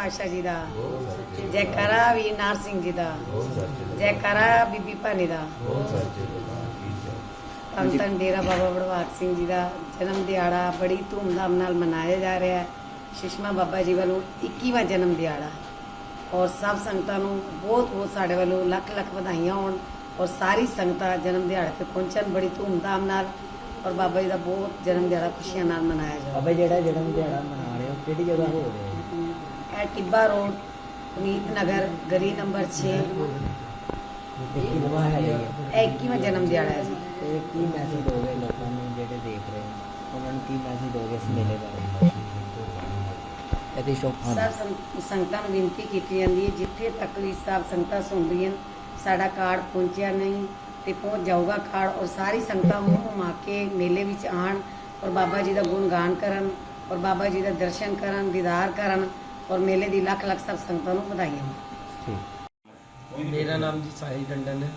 ਪਾਤਸ਼ਾਹ ਜੀ ਦਾ। ਜੈਕਾਰਾ ਵੀ ਨਾਰ ਸਿੰਘ ਜੀ ਦਾ। ਜੈਕਾਰਾ ਬੀਬੀ ਭਾਨੀ ਦਾ। ਧੰਨ ਡੇਰਾ ਬਾਬਾ ਵੜਵਾਕ ਸਿੰਘ ਜੀ ਦਾ ਜਨਮ ਦਿਹਾੜਾ ਬੜੀ ਧੂਮਧਾਮ ਨਾਲ ਮਨਾਇਆ ਜਾ ਰਿਹਾ ਹੈ। ਸ਼ਿਸ਼ਮਾ ਬਾਬਾ ਜੀ ਵੱਲੋਂ 21ਵਾਂ ਜਨਮ ਦਿਹਾੜਾ। ਔਰ ਸਭ ਸੰਗਤਾਂ ਨੂੰ ਬਹੁਤ ਬਹੁਤ ਸਾਡੇ ਵੱਲੋਂ ਲੱਖ ਲੱਖ ਵਧਾਈਆਂ ਹੋਣ ਔਰ ਸਾਰੀ ਸੰਗਤਾਂ ਜਨਮ ਦਿਹਾੜੇ ਤੇ ਪਹੁੰਚਣ ਬੜੀ ਧੂਮਧਾਮ ਨਾਲ ਔਰ ਬਾਬਾ ਜੀ ਦਾ ਬਹੁਤ ਜਨਮ ਦਿਹਾੜਾ ਖੁਸ਼ੀਆਂ ਨਾਲ ਮਨਾਇਆ ਜਾ ਬਾਬਾ ਜਿਹੜਾ ਜਨਮ ਦਿਹਾੜਾ ਮਨਾ ਰਹੇ ਹੋ ਕਿਹੜੀ ਜਗ੍ਹਾ ਹੋ ਰਿਹਾ ਹੈ ਇਹ ਟਿੱਬਾ ਰੋਡ ਪੁਨੀਤ ਨਗਰ ਗਲੀ ਨੰਬਰ 6 ਤੇ ਕਿੰਨਾ ਹੈ ਇਹ? ਇਹ 21ਵਾਂ ਜਨਮ ਦਿਹਾੜਾ ਹੈ ਜੀ। ਤੇ ਕੀ ਮੈਸੇਜ ਦੋਗੇ ਲੋਕਾਂ ਨੂੰ ਜਿਹੜੇ ਦੇਖ ਰਹੇ ਨੇ? ਉਹਨਾਂ ਨੂੰ ਕੀ ਮੈਸੇਜ ਦੋਗੇ ਇਸ ਮੇਲੇ ਬਾਰੇ? ਇਹਦੀ ਸ਼ੋਪ ਸਭ ਸੰਗ- ਸੰਗਤਾਂ ਨੂੰ ਬੇਨਤੀ ਕੀਤੀ ਜਾਂਦੀ ਹੈ ਜਿੱਥੇ ਤੱਕ ਵੀ ਸਭ ਸੰਗਤਾਂ ਸੁਣਦੀਆਂ ਸਾਡਾ ਕਾਰਡ ਪਹੁੰਚਿਆ ਨਹੀਂ ਤੇ ਪਹੁੰਚ ਜਾਊਗਾ ਕਾਰਡ ਔਰ ਸਾਰੀ ਸੰਗਤਾਂ ਮੂੰਹ ਘੁਮਾ ਕੇ ਮੇਲੇ ਵਿੱਚ ਆਣ ਔਰ ਬਾਬਾ ਜੀ ਦਾ ਗੁਣਗਾਨ ਕਰਨ ਔਰ ਬਾਬਾ ਜੀ ਦਾ ਦਰਸ਼ਨ ਕਰਨ ਦੀਦਾਰ ਕਰਨ। ਔਰ ਮੇਲੇ ਦੀ ਲੱਖ ਲੱਖ ਸਭ ਸੰਗਤਾਂ ਨੂੰ ਵਧਾਈਆਂ। ਮੇਰਾ ਨਾਮ ਜੀ ਸਾਹਿਲ ਟੰਡਨ ਹੈ।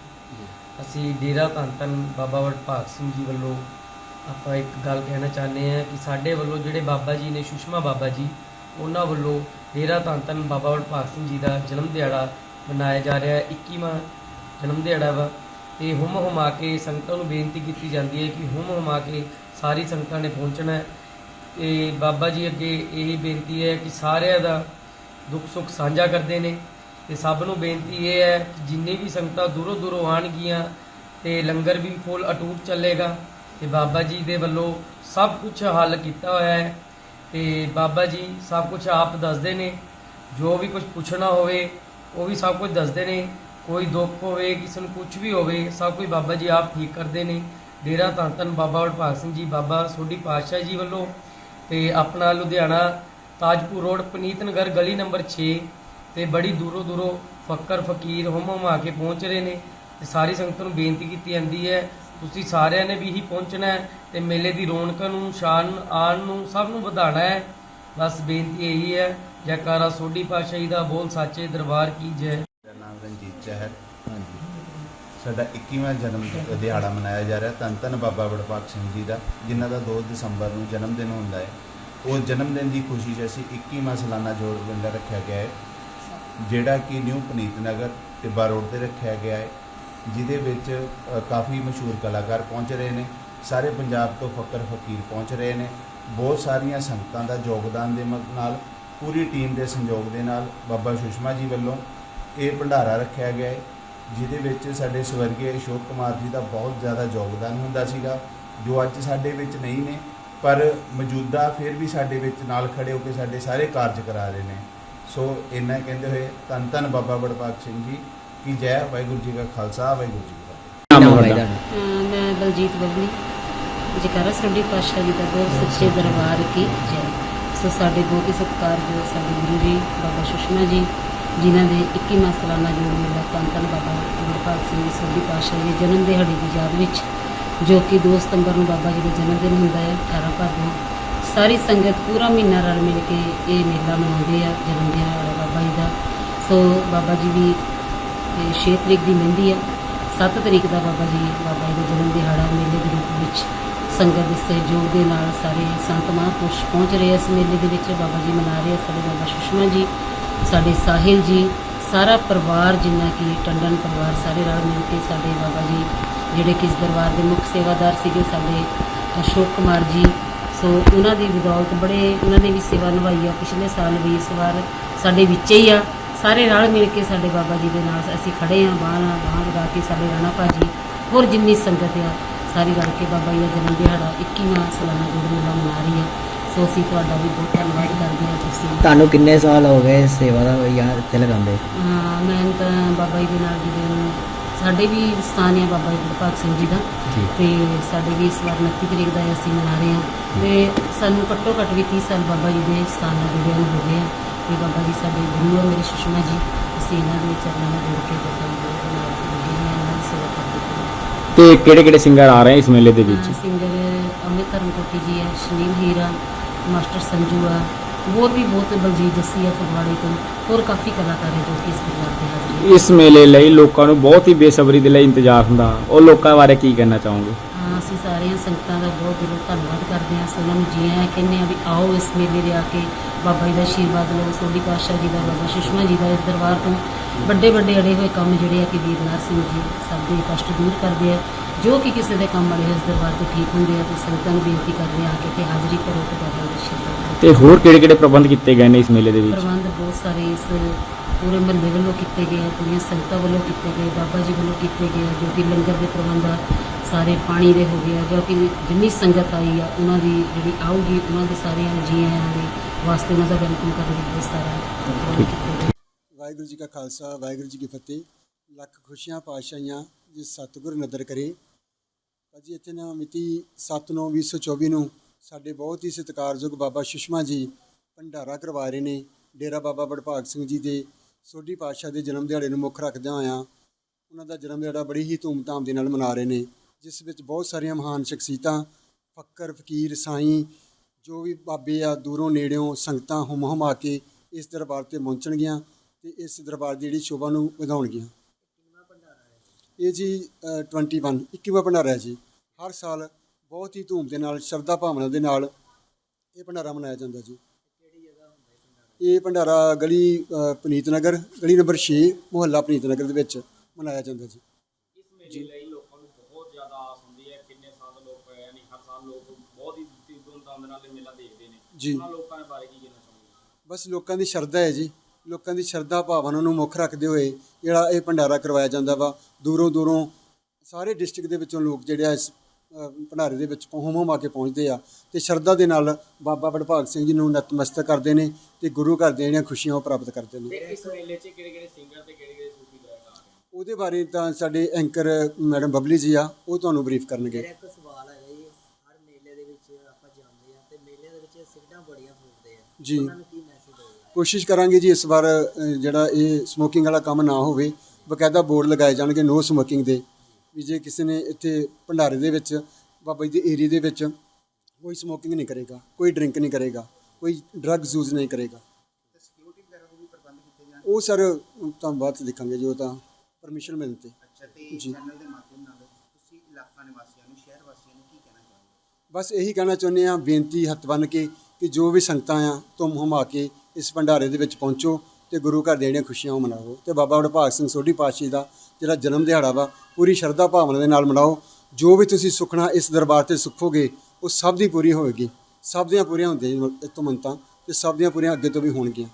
ਅਸੀਂ ਡੇਰਾ ਧੰਨ ਧੰਨ ਬਾਬਾ ਵਡਭਾਗ ਸਿੰਘ ਜੀ ਵੱਲੋਂ ਆਪਾਂ ਇੱਕ ਗੱਲ ਕਹਿਣਾ ਚਾਹੁੰਦੇ ਹਾਂ ਕਿ ਸਾਡੇ ਵੱਲੋਂ ਜਿਹੜੇ ਬਾਬਾ ਜੀ ਨੇ ਸੁਸ਼ਮਾ ਬਾਬਾ ਜੀ, ਉਹਨਾਂ ਵੱਲੋਂ ਡੇਰਾ ਧੰਨ ਧੰਨ ਬਾਬਾ ਵਡਭਾਗ ਸਿੰਘ ਜੀ ਦਾ ਜਨਮ ਦਿਹਾੜਾ ਮਨਾਇਆ ਜਾ ਰਿਹਾ ਹੈ। 21ਵਾਂ ਜਨਮ ਦਿਹਾੜਾ ਵਾ। ਤੇ ਹੁਮ ਹੁਮਾ ਕੇ ਸੰਗਤਾਂ ਨੂੰ ਬੇਨਤੀ ਕੀਤੀ ਜਾਂਦੀ ਹੈ ਕਿ ਹੁਮ ਹੁਮਾ ਕੇ ਸਾਰੀ ਸੰਗਤਾਂ ਨੇ ਪਹੁੰਚਣਾ ਹੈ। ਤੇ ਬਾਬਾ ਜੀ ਅੱਗੇ ਇਹ ਬੇਨਤੀ ਹੈ ਕਿ ਸਾਰਿਆਂ ਦਾ ਦੁੱਖ ਸੁੱਖ ਸਾਂਝਾ ਕਰਦੇ ਨੇ ਤੇ ਸਭ ਨੂੰ ਬੇਨਤੀ ਇਹ ਹੈ ਕਿ ਜਿੰਨੇ ਵੀ ਸੰਗਤਾਂ ਦੂਰੋਂ ਦੂਰੋਂ ਆਣਗੀਆਂ ਤੇ ਲੰਗਰ ਵੀ ਫੁੱਲ ਅਟੂਟ ਚੱਲੇਗਾ ਤੇ ਬਾਬਾ ਜੀ ਦੇ ਵੱਲੋਂ ਸਭ ਕੁਝ ਹੱਲ ਕੀਤਾ ਹੋਇਆ ਹੈ ਤੇ ਬਾਬਾ ਜੀ ਸਭ ਕੁਝ ਆਪ ਦੱਸਦੇ ਨੇ, ਜੋ ਵੀ ਕੁਝ ਪੁੱਛਣਾ ਹੋਵੇ ਉਹ ਵੀ ਸਭ ਕੁਝ ਦੱਸਦੇ ਨੇ, ਕੋਈ ਦੁੱਖ ਹੋਵੇ, ਕਿਸੇ ਨੂੰ ਕੁਝ ਵੀ ਹੋਵੇ, ਸਭ ਕੁਝ ਬਾਬਾ ਜੀ ਆਪ ਠੀਕ ਕਰਦੇ ਨੇ। ਡੇਰਾ ਧੰਨ ਧੰਨ ਬਾਬਾ ਵਡਭਾਗ ਸਿੰਘ ਜੀ, ਬਾਬਾ ਸੋਢੀ ਪਾਤਸ਼ਾਹ ਜੀ ਵੱਲੋਂ ਤੇ ਆਪਣਾ ਲੁਧਿਆਣਾ ਤਾਜਪੁਰ ਰੋਡ ਪਨੀਤ ਨਗਰ ਗਲੀ ਨੰਬਰ 6 ਤੇ ਬੜੀ ਦੂਰੋਂ ਦੂਰੋਂ ਫੱਕਰ ਫਕੀਰ ਹੁਮ ਆ ਕੇ ਪਹੁੰਚ ਰਹੇ ਨੇ ਤੇ ਸਾਰੀ ਸੰਗਤ ਨੂੰ ਬੇਨਤੀ ਕੀਤੀ ਜਾਂਦੀ ਹੈ, ਤੁਸੀਂ ਸਾਰਿਆਂ ਨੇ ਵੀ ਹੀ ਪਹੁੰਚਣਾ ਹੈ ਤੇ ਮੇਲੇ ਦੀ ਰੌਣਕ ਨੂੰ, ਸ਼ਾਨ ਆਣ ਨੂੰ ਸਭ ਨੂੰ ਵਧਾਉਣਾ ਹੈ। ਬਸ ਬੇਨਤੀ ਇਹੀ ਹੈ, ਜੈਕਾਰਾ ਸੋਢੀ ਪਾਤਸ਼ਾਹੀ ਦਾ ਬੋਲ ਸਾਚੇ ਦਰਬਾਰ ਕੀ ਜੈ। ਮੇਰਾ ਨਾਮ ਰਣਜੀਤ ਚਹਿਰ ਹਾਂਜੀ। ਸਾਡਾ 21ਵਾਂ ਜਨਮ ਦਿਹਾੜਾ ਮਨਾਇਆ ਜਾ ਰਿਹਾ, ਧੰਨ ਧੰਨ ਬਾਬਾ ਵਡਭਾਗ ਸਿੰਘ ਜੀ ਦਾ, ਜਿਨ੍ਹਾਂ ਦਾ 2 ਦਸੰਬਰ ਨੂੰ ਜਨਮ ਦਿਨ ਹੁੰਦਾ ਹੈ। ਉਸ ਜਨਮ ਦਿਨ ਦੀ ਖੁਸ਼ੀ 'ਚ ਅਸੀਂ 21ਵਾਂ ਸਾਲਾਨਾ ਜੋੜ ਮੇਲਾ ਰੱਖਿਆ ਗਿਆ ਹੈ, ਜਿਹੜਾ ਕਿ ਨਿਊ ਪਨੀਤ ਨਗਰ ਟਿੱਬਾ ਰੋਡ ਤੇ ਰੱਖਿਆ ਗਿਆ ਹੈ, ਜਿਹਦੇ ਵਿੱਚ ਕਾਫੀ ਮਸ਼ਹੂਰ ਕਲਾਕਾਰ ਪਹੁੰਚ ਰਹੇ ਨੇ, ਸਾਰੇ ਪੰਜਾਬ ਤੋਂ ਫਕਰ ਫਕੀਰ ਪਹੁੰਚ ਰਹੇ ਨੇ, ਬਹੁਤ ਸਾਰੀਆਂ ਸੰਗਤਾਂ ਦਾ ਯੋਗਦਾਨ ਦੇ ਮ- ਨਾਲ, ਪੂਰੀ ਟੀਮ ਦੇ ਸੰਯੋਗ ਦੇ ਨਾਲ ਬਾਬਾ ਸੁਸ਼ਮਾ ਜੀ ਵੱਲੋਂ ਇਹ ਭੰਡਾਰਾ ਰੱਖਿਆ ਗਿਆ ਹੈ। ਜਿਹਦੇ ਵਿੱਚ ਸਾਡੇ ਸਵਰਗੀ ਅਸ਼ੋਕ ਕੁਮਾਰ ਜੀ ਦਾ ਬਹੁਤ ਜ਼ਿਆਦਾ ਯੋਗਦਾਨ ਹੁੰਦਾ ਸੀਗਾ ਜੋ ਅੱਜ ਸਾਡੇ ਵਿੱਚ ਨਹੀਂ ਨੇ ਪਰ ਮੌਜੂਦਾ ਫਿਰ ਵੀ ਸਾਡੇ ਵਿੱਚ ਨਾਲ ਖੜੇ ਹੋ ਕੇ ਸਾਡੇ ਸਾਰੇ ਕਾਰਜ ਕਰਾ ਰਹੇ ਨੇ। ਸੋ ਇੰਨਾ ਕਹਿੰਦੇ ਹੋਏ ਧੰਨ ਧੰਨ ਬਾਬਾ ਵਡਭਾਗ ਸਿੰਘ ਜੀ ਕੀ ਜੈ ਵਾਹਿਗੁਰੂ ਜੀ ਕਾ ਖਾਲਸਾ ਵਾਹਿਗੁਰੂ ਜੀ ਕੀ ਫਤਿਹ। ਮੈਂ ਬਲਜੀਤ ਬਬਲੀ ਜਕਾਰਾ ਸੋਢੀ ਪਾਤਸ਼ਾਹ ਜੀ ਦਾ ਬਹੁਤ ਸੱਚੇ ਦਰਬਾਰ ਕੀ ਜੈ। ਸੋ ਸਾਡੇ ਬਹੁਤ ਹੀ ਸਤਿਕਾਰਯੋਗ ਸਾਡੇ ਗੁਰੂ ਜੀ ਬਾਬਾ ਸੁਸ਼ਮਾ ਜੀ ਜਿਨ੍ਹਾਂ ਦੇ 21ਵਾਂ ਸਾਲਾਨਾ ਜੋੜ ਮੇਲਾ ਧੰਨ ਧੰਨ ਬਾਬਾ ਗੁਰਪਾਲ ਸਿੰਘ ਜੀ ਸੋਢੀ ਪਾਤਸ਼ਾਹ ਜੀ ਦੇ ਜਨਮ ਦਿਹਾੜੀ ਦੀ ਯਾਦ ਵਿੱਚ, ਜੋ ਕਿ 2 ਸਤੰਬਰ ਨੂੰ ਬਾਬਾ ਜੀ ਦਾ ਜਨਮ ਦਿਨ ਹੁੰਦਾ ਹੈ 18 ਭਾਦੋਂ ਸਾਰੀ ਸੰਗਤ ਪੂਰਾ ਮਹੀਨਾ ਰਲ ਮਿਲ ਕੇ ਇਹ ਮੇਲਾ ਮਨਾਉਂਦੇ ਆ, ਜਨਮ ਦਿਹਾੜਾ ਬਾਬਾ ਜੀ ਦਾ। ਸੋ ਬਾਬਾ ਜੀ ਦੀ 6 ਤਰੀਕ ਦੀ ਮਹਿੰਦੀ ਆ। 7 ਤਰੀਕ ਦਾ ਬਾਬਾ ਜੀ ਬਾਬਾ ਜੀ ਦਾ ਜਨਮ ਦਿਹਾੜਾ ਮੇਲੇ ਦੇ ਰੂਪ ਵਿੱਚ ਸੰਗਤ ਦੇ ਸਹਿਯੋਗ ਦੇ ਨਾਲ ਸਾਰੇ ਸੰਤ ਮਹਾਂਪੁਰਸ਼ ਪਹੁੰਚ ਰਹੇ ਆ ਇਸ ਮੇਲੇ ਦੇ ਵਿੱਚ। ਬਾਬਾ ਜੀ ਮਨਾ ਰਹੇ ਆ ਸਾਡੇ ਬਾਬਾ ਸੁਸ਼ਮਾ ਜੀ। ਸਾਡੇ ਸਾਹਿਲ ਜੀ, ਸਾਰਾ ਪਰਿਵਾਰ ਜਿੰਨਾ ਕਿ ਟੰਡਨ ਪਰਿਵਾਰ ਸਾਰੇ ਰਲ ਮਿਲ ਕੇ ਸਾਡੇ ਬਾਬਾ ਜੀ, ਜਿਹੜੇ ਕਿ ਇਸ ਦਰਬਾਰ ਦੇ ਮੁੱਖ ਸੇਵਾਦਾਰ ਸੀਗੇ, ਸਾਡੇ ਅਸ਼ੋਕ ਕੁਮਾਰ ਜੀ। ਸੋ ਉਹਨਾਂ ਦੀ ਬਦੌਲਤ ਬੜੇ, ਉਹਨਾਂ ਨੇ ਵੀ ਸੇਵਾ ਨਿਭਾਈ ਆ, ਪਿਛਲੇ ਸਾਲ ਵੀ ਇਸ ਵਾਰ ਸਾਡੇ ਵਿੱਚ ਹੀ ਆ। ਸਾਰੇ ਰਲ ਮਿਲ ਕੇ ਸਾਡੇ ਬਾਬਾ ਜੀ ਦੇ ਨਾਲ ਅਸੀਂ ਖੜੇ ਆ, ਬਾਹਾਂ ਨਾਲ ਬਾਹਾਂ ਲਗਾ ਕੇ ਸਾਡੇ ਰਾਣਾ ਭਾਜੀ, ਹੋਰ ਜਿੰਨੀ ਸੰਗਤ ਆ, ਸਾਰੀ ਰਲ ਕੇ ਬਾਬਾ ਜੀ ਦਾ ਜਨਮ ਦਿਹਾੜਾ 21ਵਾਂ ਸਾਲਾਨਾ ਜੋੜ ਮੇਲਾ ਮਨਾ ਰਹੀ ਆ। ਸੋ ਅਸੀਂ ਤੁਹਾਡਾ ਵੀ ਬਹੁਤ ਧੰਨਵਾਦ ਕਰਦੇ ਹਾਂ ਤੁਸੀਂ। ਤੁਹਾਨੂੰ ਕਿੰਨੇ ਸਾਲ ਹੋ ਗਏ ਸੇਵਾ ਦਾ ਯਾਰ ਤੇ ਲਗਾਉਂਦੇ? ਹਾਂ, ਮੈਂ ਤਾਂ ਬਾਬਾ ਜੀ ਦੇ ਨਾਲ ਜਿਹੜੇ ਸਾਡੇ ਵੀ ਸਥਾਨ ਹੈ ਬਾਬਾ ਜੀ ਗੁਰਪਾਕ ਸਿੰਘ ਜੀ ਦਾ। ਜੀ। ਤੇ ਸਾਡੇ ਵੀ ਇਸ ਵਾਰ 29 ਤਰੀਕ ਦਾ ਅਸੀਂ ਮਨਾ ਰਹੇ ਹਾਂ। ਤੇ ਸਾਨੂੰ ਘੱਟੋ ਘੱਟ ਵੀ 30 ਸਾਲ ਬਾਬਾ ਜੀ ਦੇ ਸਥਾਨ ਨਾਲ ਜੁੜਿਆ ਨੂੰ ਹੋ ਗਏ ਆ। ਤੇ ਬਾਬਾ ਜੀ ਸਾਡੇ ਗੁਰੂ ਆ ਮੇਰੇ ਸੁਸ਼ਮਾ ਜੀ ਅਸੀਂ ਇਹਨਾਂ ਦੇ ਚਰਨਾਂ ਨਾਲ ਜੁੜ ਕੇ ਬਾਬਾ ਜੀ ਦੇ ਨਾਲ ਲੱਗੇ ਹੋਏ ਹਾਂ, ਇਹਨਾਂ ਦੀ ਸੇਵਾ ਕਰਦੇ ਹਾਂ। ਤੇ ਕਿਹੜੇ ਕਿਹੜੇ ਸਿੰਗਰ ਆ ਰਹੇ ਇਸ ਮੇਲੇ ਦੇ ਵਿੱਚ? ਅਹ ਸਿੰਗਰ ਅਮਿਤ ਧਰਮਕੋਟੀ ਜੀ ਹੈ ਸ਼ਨੀਲ ਹੀਰਾ ਮਾਸਟਰ ਸੰਜੂ ਆ। ਹੋਰ ਵੀ ਬਹੁਤ ਬਲਜੀਤ ਜੱਸੀ ਆ ਫਗਵਾੜੇ ਤੋਂ। ਹੋਰ ਕਾਫੀ ਕਲਾਕਾਰ ਹੈ ਜੋ ਕਿ ਇਸ ਦਰਬਾਰ ਤੇ ਹਾਜ਼ਰ ਹੈ ਇਸ ਮੇਲੇ ਲਈ ਲੋਕਾਂ ਨੂੰ ਬਹੁਤ ਹੀ ਬੇਸਬਰੀ ਦੇ ਲਈ ਇੰਤਜ਼ਾਰ ਹੁੰਦਾ। ਉਹ ਲੋਕਾਂ ਬਾਰੇ ਕੀ ਕਹਿਣਾ ਚਾਹੋਗੇ? ਹਾਂ ਅਸੀਂ ਸਾਰੀਆਂ ਸੰਗਤਾਂ ਦਾ ਬਹੁਤ ਦਿਲੋਂ ਧੰਨਵਾਦ ਕਰਦੇ ਹਾਂ। ਸੋ ਉਹਨਾਂ ਨੂੰ ਜੀ ਆਇਆਂ ਕਹਿੰਦੇ ਆ ਵੀ ਆਓ ਇਸ ਮੇਲੇ ਦੇ ਆ ਕੇ। ਬਾਬਾ ਜੀ ਦਾ ਆਸ਼ੀਰਵਾਦ ਲਓ ਸੋਢੀ ਪਾਤਸ਼ਾਹ ਜੀ ਦਾ ਬਾਬਾ ਸੁਸ਼ਮਾ ਜੀ ਦਾ ਇਸ ਦਰਬਾਰ ਤੋਂ। ਵੱਡੇ ਵੱਡੇ ਅੜੇ ਹੋਏ ਕੰਮ ਜਿਹੜੇ ਆ ਕਿ ਵੀਰਨਾਥ ਸਿੰਘ ਜੀ ਸਭ ਦੇ ਕਸ਼ਟ ਦੂਰ ਕਰਦੇ ਆ। ਜੋ ਕਿ ਕਿਸੇ ਦੇ ਕੰਮ ਵਾਲੇ ਇਸ ਦਰਬਾਰ ਤੋਂ ਠੀਕ ਹੁੰਦੇ ਆ ਤੇ ਸੰਗਤਾਂ ਨੂੰ ਬੇਨਤੀ ਕਰਦੇ ਆ ਕਿ ਇੱਥੇ ਹਾਜ਼ਰੀ ਕਰੋ ਤੇ ਬਾਬਾ ਜੀ ਦਾ ਤੇ ਹੋਰ ਕਿਹੜੇ ਕਿਹੜੇ ਪ੍ਰਬੰਧ ਕੀਤੇ ਗਏ ਨੇ ਇਸ ਮੇਲੇ ਦੇ ਵਿੱਚ? ਪ੍ਰਬੰਧ ਬਹੁਤ ਸਾਰੇ ਇਸ ਪੂਰੇ ਮਹੱਲੇ ਵੱਲੋਂ ਕੀਤੇ ਗਏ ਆ ਪੂਰੀਆਂ ਸੰਗਤਾਂ ਵੱਲੋਂ ਕੀਤੇ ਗਏ ਬਾਬਾ ਜੀ ਵੱਲੋਂ ਕੀਤੇ ਗਏ ਆ, ਜੋ ਕਿ ਲੰਗਰ ਦੇ ਪ੍ਰਬੰਧ ਆ ਸਾਰੇ ਪਾਣੀ ਦੇ ਹੋ ਗਏ ਆ ਜੋ ਕਿ ਜਿੰਨੀ ਸੰਗਤ ਆਈ ਆ ਉਹਨਾਂ ਦੀ ਜਿਹੜੀ ਆਊਗੀ ਉਹਨਾਂ ਦੇ ਸਾਰਿਆਂ ਜੀ ਆਇਆਂ ਦੇ ਵਾਸਤੇ ਉਹਨਾਂ ਦਾ ਵੈਲਕਮ ਕਰਨ ਬਹੁਤ ਸਾਰਾ ਵਾਹਿਗੁਰੂ ਜੀ ਕਾ ਖਾਲਸਾ ਵਾਹਿਗੁਰੂ ਜੀ ਕੀ ਫਤਿਹ। ਲੱਖ ਖੁਸ਼ੀਆਂ ਪਾਤਸ਼ਾਹੀਆਂ ਜਿਸ ਸਤਿਗੁਰ ਨਦਰ ਕਰੇ ਭਾਜੀ ਇੱਥੇ ਨਾ ਮਿਤੀ 7/9/2024 ਨੂੰ ਸਾਡੇ ਬਹੁਤ ਹੀ ਸਤਿਕਾਰਯੋਗ ਬਾਬਾ ਸੁਸ਼ਮਾ ਜੀ ਭੰਡਾਰਾ ਕਰਵਾ ਰਹੇ ਨੇ। ਡੇਰਾ ਬਾਬਾ ਬੜਭਾਗ ਸਿੰਘ ਜੀ ਦੇ ਸੋਢੀ ਪਾਤਸ਼ਾਹ ਦੇ ਜਨਮ ਦਿਹਾੜੇ ਨੂੰ ਮੁੱਖ ਰੱਖਦਿਆਂ ਹੋਇਆਂ ਉਹਨਾਂ ਦਾ ਜਨਮ ਦਿਹਾੜਾ ਬੜੀ ਹੀ ਧੂਮਧਾਮ ਦੇ ਨਾਲ ਮਨਾ ਰਹੇ ਨੇ ਜਿਸ ਵਿੱਚ ਬਹੁਤ ਸਾਰੀਆਂ ਮਹਾਨ ਸ਼ਖਸੀਅਤਾਂ ਫੱਕਰ ਫਕੀਰ ਸਾਈਂ ਜੋ ਵੀ ਬਾਬੇ ਆ ਦੂਰੋਂ ਨੇੜਿਓਂ ਸੰਗਤਾਂ ਹੁਮ ਹੁਮ ਆ ਕੇ ਇਸ ਦਰਬਾਰ ਤੇ ਪਹੁੰਚਣਗੀਆਂ ਤੇ ਇਸ ਦਰਬਾਰ ਦੀ ਜਿਹੜੀ ਸ਼ੋਭਾ ਨੂੰ ਵਧਾਉਣਗੀਆਂ। ਇਹ ਜੀ ਅ, 21 21ਵਾਂ ਭੰਡਾਰਾ ਹੈ ਜੀ। ਹਰ ਸਾਲ ਬਹੁਤ ਹੀ ਧੂਮ ਦੇ ਨਾਲ ਸ਼ਰਧਾ ਭਾਵਨਾ ਦੇ ਨਾਲ ਇਹ ਭੰਡਾਰਾ ਮਨਾਇਆ ਜਾਂਦਾ ਜੀ। ਇਹ ਭੰਡਾਰਾ ਗਲੀ ਪਨੀਤ ਨਗਰ ਗਲੀ ਨੰਬਰ 6 ਮੁਹੱਲਾ ਪਨੀਤ ਨਗਰ ਦੇ ਵਿੱਚ ਮਨਾਇਆ ਜਾਂਦਾ ਜੀ। ਇਸ ਮੇਲੇ ਲਈ ਲੋਕਾਂ ਨੂੰ ਬਹੁਤ ਜ਼ਿਆਦਾ ਆਸ ਹੁੰਦੀ ਹੈ ਕਿੰਨੇ ਸਾਲ ਲੋਕ ਯਾਨੀ ਹਰ ਸਾਲ ਲੋਕ ਬਹੁਤ ਹੀ ਧੂਮਧਾਮ ਦੇ ਨਾਲ ਇਹ ਮੇਲਾ ਦੇਖਦੇ ਨੇ। ਜੀ। ਉਹਨਾਂ ਲੋਕਾਂ ਦੇ ਬਾਰੇ ਕੀ ਕਹਿਣਾ ਚਾਹੁੰਦੇ ਬਸ ਲੋਕਾਂ ਦੀ ਸ਼ਰਧਾ ਹੈ ਜੀ। ਲੋਕਾਂ ਦੀ ਸ਼ਰਧਾ ਭਾਵਨਾ ਨੂੰ ਮੁੱਖ ਰੱਖਦੇ ਹੋਏ ਜਿਹੜਾ ਇਹ ਭੰਡਾਰਾ ਕਰਵਾਇਆ ਜਾਂਦਾ ਵਾ ਦੂਰੋਂ ਦੂਰੋਂ ਸਾਰੇ ਡਿਸਟ੍ਰਿਕਟ ਦੇ ਵਿੱਚੋਂ ਲੋਕ ਜਿਹੜੇ ਆ ਇਸ ਭੰਡਾਰੇ ਦੇ ਵਿੱਚ ਹੁਮ ਹੁਮ ਆ ਕੇ ਪਹੁੰਚਦੇ ਆ ਤੇ ਸ਼ਰਧਾ ਦੇ ਨਾਲ ਬਾਬਾ ਵਡਭਾਗ ਸਿੰਘ ਜੀ ਨੂੰ ਨਤਮਸਤਕ ਕਰਦੇ ਨੇ ਤੇ ਗੁਰੂ ਘਰ ਦੀਆਂ ਜਿਹੜੀਆਂ ਖੁਸ਼ੀਆਂ ਉਹ ਪ੍ਰਾਪਤ ਕਰਦੇ ਨੇ। ਇਸ ਮੇਲੇ 'ਚ ਕਿਹੜੇ ਕਿਹੜੇ ਸਿੰਗਰ ਤੇ ਕਿਹੜੇ ਕਿਹੜੇ ਸੂਫੀ ਗਾਇਕ ਉਹਦੇ ਬਾਰੇ ਤਾਂ ਸਾਡੇ ਐਂਕਰ ਮੈਡਮ ਬਬਲੀ ਜੀ ਆ ਉਹ ਤੁਹਾਨੂੰ ਬਰੀਫ ਕਰਨਗੇ। ਮੇਰਾ ਇੱਕ ਸਵਾਲ ਹੈਗਾ ਜੀ ਹਰ ਮੇਲੇ ਦੇ ਵਿੱਚ ਆਪਾਂ ਜਾਂਦੇ ਆ ਤੇ ਮੇਲੇ ਦੇ ਵਿੱਚ ਸਿਗਰਟਾਂ ਬੜੀਆਂ ਫੂਕਦੇ ਆ। ਜੀ। ਉਹਨਾਂ ਨੂੰ ਕੀ ਮੈਸੇਜ ਹੋਵੇਗਾ ਕੋਸ਼ਿਸ਼ ਕਰਾਂਗੇ ਜੀ ਇਸ ਵਾਰ ਜਿਹੜਾ ਇਹ ਸਮੋਕਿੰਗ ਵਾਲਾ ਕੰਮ ਨਾ ਹੋਵੇ ਬਕਾਇਦਾ ਬੋਰਡ ਲਗਾਏ ਜਾਣਗੇ ਨੋ ਸਮੋਕਿੰਗ ਦੇ। ਵੀ ਜੇ ਕਿਸੇ ਨੇ ਇੱਥੇ ਭੰਡਾਰੇ ਦੇ ਵਿੱਚ ਬਾਬਾ ਜੀ ਦੇ ਏਰੀਆ ਦੇ ਵਿੱਚ ਕੋਈ ਸਮੋਕਿੰਗ ਨਹੀਂ ਕਰੇਗਾ ਕੋਈ ਡਰਿੰਕ ਨਹੀਂ ਕਰੇਗਾ ਕੋਈ ਡਰੱਗਸ ਯੂਜ਼ ਨਹੀਂ ਕਰੇਗਾ। ਉਹ ਸਰ ਤੁਹਾਨੂੰ ਬਾਅਦ 'ਚ ਦੇਖਾਂਗੇ ਜੀ ਤਾਂ ਪਰਮਿਸ਼ਨ ਮਿਲਣ ਤੇ। ਅੱਛਾ ਤੇ ਜੀ। ਚੈਨਲ ਦੇ ਮਾਧਿਅਮ ਨਾਲ ਤੁਸੀਂ ਇਲਾਕਾ ਨਿਵਾਸੀਆਂ ਨੂੰ ਸ਼ਹਿਰ ਵਾਸੀਆਂ ਨੂੰ ਕੀ ਕਹਿਣਾ ਚਾਹੁੰਦੇ ਬਸ ਇਹੀ ਕਹਿਣਾ ਚਾਹੁੰਦੇ ਆ ਬੇਨਤੀ ਹੱਥ ਬੰਨ੍ਹ ਕੇ ਕਿ ਜੋ ਵੀ ਸੰਗਤਾਂ ਆ ਤੁਮ ਹਮਾ ਕੇ ਇਸ ਭੰਡਾਰੇ ਦੇ ਵਿੱਚ ਪਹੁੰਚੋ। ਤੇ ਗੁਰੂ ਘਰ ਦੀਆਂ ਜਿਹੜੀਆਂ ਖੁਸ਼ੀਆਂ ਉਹ ਮਨਾਓ ਤੇ ਬਾਬਾ ਵਡਭਾਗ ਸਿੰਘ ਸੋਢੀ ਪਾਤਸ਼ਾਹ ਦਾ ਜਿਹੜਾ ਜਨਮ ਦਿਹਾੜਾ ਵਾ, ਪੂਰੀ ਸ਼ਰਧਾ ਭਾਵਨਾ ਦੇ ਨਾਲ ਮਨਾਓ। ਜੋ ਵੀ ਤੁਸੀਂ ਸੁਖਣਾ ਇਸ ਦਰਬਾਰ ਤੇ ਸੁਖੋਗੇ, ਉਹ ਸਭ ਦੀ ਪੂਰੀ ਹੋਵੇਗੀ। ਸਭ ਦੀਆਂ ਪੂਰੀਆਂ ਹੁੰਦੀਆਂ ਜੀ ਇਸ ਤੋਂ ਮੰਨਤਾਂ ਤੇ ਸਭ ਦੀਆਂ ਪੂਰੀਆਂ ਅੱਗੇ ਤੋਂ ਵੀ ਹੋਣਗੀਆਂ।